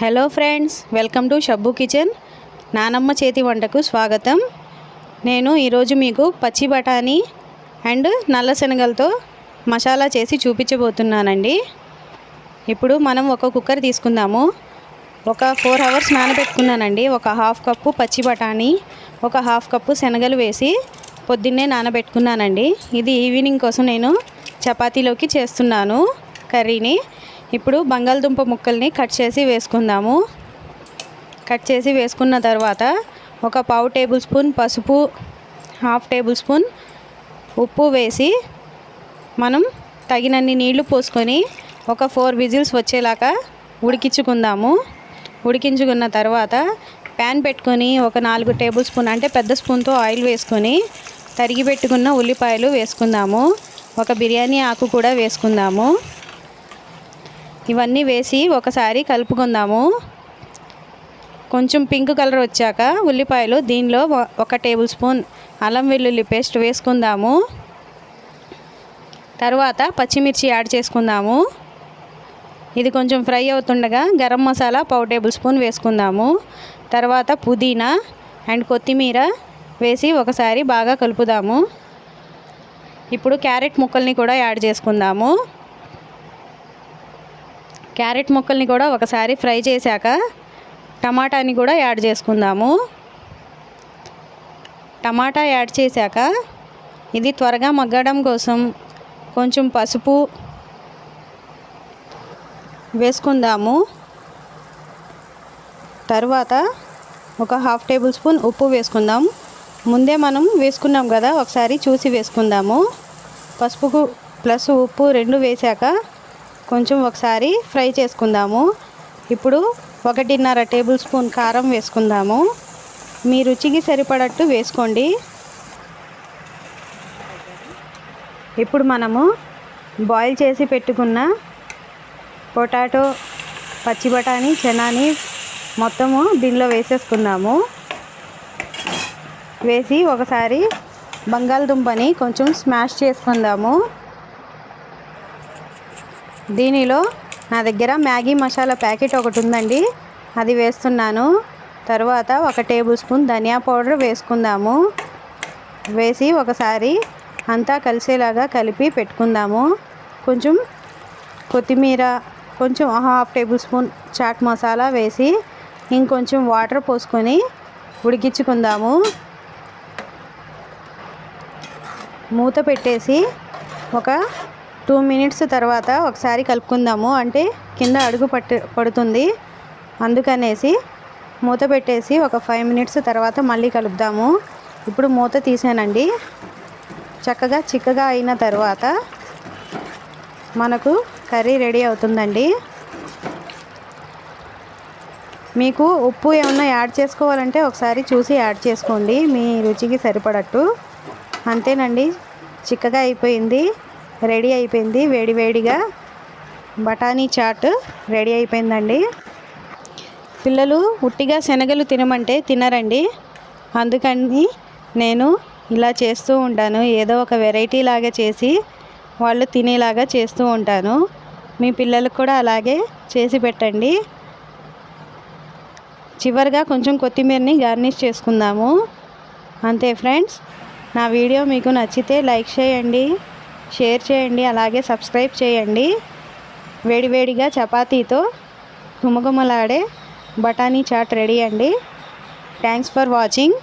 Hello friends welcome to Shabbu kitchen నానమ్మ చేతి వంటకు స్వాగతం. నేను ఈరోజు మీకు పచ్చి బఠానీ అండ్ నల్ల శనగలతో మసాలా చేసి చూపించబోతున్నానండి. ఇప్పుడు మనం ఒక కుక్కర్ తీసుకుందాము. ఒక ఫోర్ అవర్స్ నానబెట్టుకున్నానండి. ఒక హాఫ్ కప్పు పచ్చి బఠానీ ఒక హాఫ్ కప్పు శనగలు వేసి పొద్దున్నే నానబెట్టుకున్నానండి. ఇది ఈవినింగ్ కోసం నేను చపాతీలోకి చేస్తున్నాను కర్రీని. ఇప్పుడు బంగాళదుంప ముక్కల్ని కట్ చేసి వేసుకుందాము. కట్ చేసి వేసుకున్న తర్వాత ఒక పావు టేబుల్ స్పూన్ పసుపు హాఫ్ టేబుల్ స్పూన్ ఉప్పు వేసి మనం తగినన్ని నీళ్ళు పోసుకొని ఒక ఫోర్ విజిల్స్ వచ్చేలాగా ఉడికించుకుందాము. ఉడికించుకున్న తర్వాత ప్యాన్ పెట్టుకొని ఒక నాలుగు టేబుల్ స్పూన్ అంటే పెద్ద స్పూన్తో ఆయిల్ వేసుకొని తరిగి పెట్టుకున్న ఉల్లిపాయలు వేసుకుందాము. ఒక బిర్యానీ ఆకు కూడా వేసుకుందాము. ఇవన్నీ వేసి ఒకసారి కలుపుకుందాము. కొంచెం పింక్ కలర్ వచ్చాక ఉల్లిపాయలు దీనిలో ఒక టేబుల్ స్పూన్ అల్లం వెల్లుల్లి పేస్ట్ వేసుకుందాము. తర్వాత పచ్చిమిర్చి యాడ్ చేసుకుందాము. ఇది కొంచెం ఫ్రై అవుతుండగా గరం మసాలా పావు టేబుల్ స్పూన్ వేసుకుందాము. తర్వాత పుదీనా అండ్ కొత్తిమీర వేసి ఒకసారి బాగా కలుపుదాము. ఇప్పుడు క్యారెట్ ముక్కల్ని కూడా యాడ్ చేసుకుందాము. క్యారెట్ ముక్కల్ని కూడా ఒకసారి ఫ్రై చేశాక టమాటాని కూడా యాడ్ చేసుకుందాము. టమాటా యాడ్ చేశాక ఇది త్వరగా మగ్గడం కోసం కొంచెం పసుపు వేసుకుందాము. తర్వాత ఒక హాఫ్ టేబుల్ స్పూన్ ఉప్పు వేసుకుందాం. ముందే మనం వేసుకున్నాం కదా ఒకసారి చూసి వేసుకుందాము. పసుపు ప్లస్ ఉప్పు రెండు వేశాక కొంచెం ఒకసారి ఫ్రై చేసుకుందాము. ఇప్పుడు ఒకటిన్నర టేబుల్ స్పూన్ కారం వేసుకుందాము. మీ రుచికి సరిపడట్టు వేసుకోండి. ఇప్పుడు మనము బాయిల్ చేసి పెట్టుకున్న పొటాటో పచ్చి బఠానీ చనాని మొత్తము దీనిలో వేసేసుకుందాము. వేసి ఒకసారి బంగాళదుంపని కొంచెం స్మాష్ చేసుకుందాము. దీనిలో నా దగ్గర మ్యాగీ మసాలా ప్యాకెట్ ఒకటి ఉందండి. అది వేస్తున్నాను. తర్వాత ఒక టేబుల్ స్పూన్ ధనియా పౌడర్ వేసుకుందాము. వేసి ఒకసారి అంతా కలిసేలాగా కలిపి పెట్టుకుందాము. కొంచెం కొత్తిమీర కొంచెం half table spoon chaat masala వేసి ఇంకొంచెం వాటర్ పోసుకొని ఉడికించుకుందాము. మూత పెట్టేసి ఒక టూ మినిట్స్ తర్వాత ఒకసారి కలుపుకుందాము. అంటే కింద అడుగు పట్టు పడుతుంది. అందుకనేసి మూత పెట్టేసి ఒక ఫైవ్ మినిట్స్ తర్వాత మళ్ళీ కలుపుదాము. ఇప్పుడు మూత తీసానండి. చక్కగా చిక్కగా అయిన తర్వాత మనకు కర్రీ రెడీ అవుతుందండి. మీకు ఉప్పు ఏమన్నా యాడ్ చేసుకోవాలంటే ఒకసారి చూసి యాడ్ చేసుకోండి. మీ రుచికి సరిపడట్టు. అంతేనండి. చిక్కగా అయిపోయింది. రెడీ అయిపోయింది వేడి వేడిగా. బఠానీ చాట్ రెడీ అయిపోయిందండి. పిల్లలు ఉట్టిగా శనగలు తినమంటే తినరండి. అందుకని నేను ఇలా చేస్తూ ఉంటాను. ఏదో ఒక వెరైటీ లాగా చేసి వాళ్ళు తినేలాగా చేస్తూ ఉంటాను. మీ పిల్లలకు కూడా అలాగే చేసి పెట్టండి. చివరిగా కొంచెం కొత్తిమీరని గార్నిష్ చేసుకుందాము. అంతే ఫ్రెండ్స్ నా వీడియో మీకు నచ్చితే లైక్ చేయండి. షేర్ చేయండి అలాగే సబ్స్క్రైబ్ చేయండి. వేడివేడిగా చపాతీతో గుమగుమలాడే బఠానీ చాట్ రెడీ అండి. Thanks for watching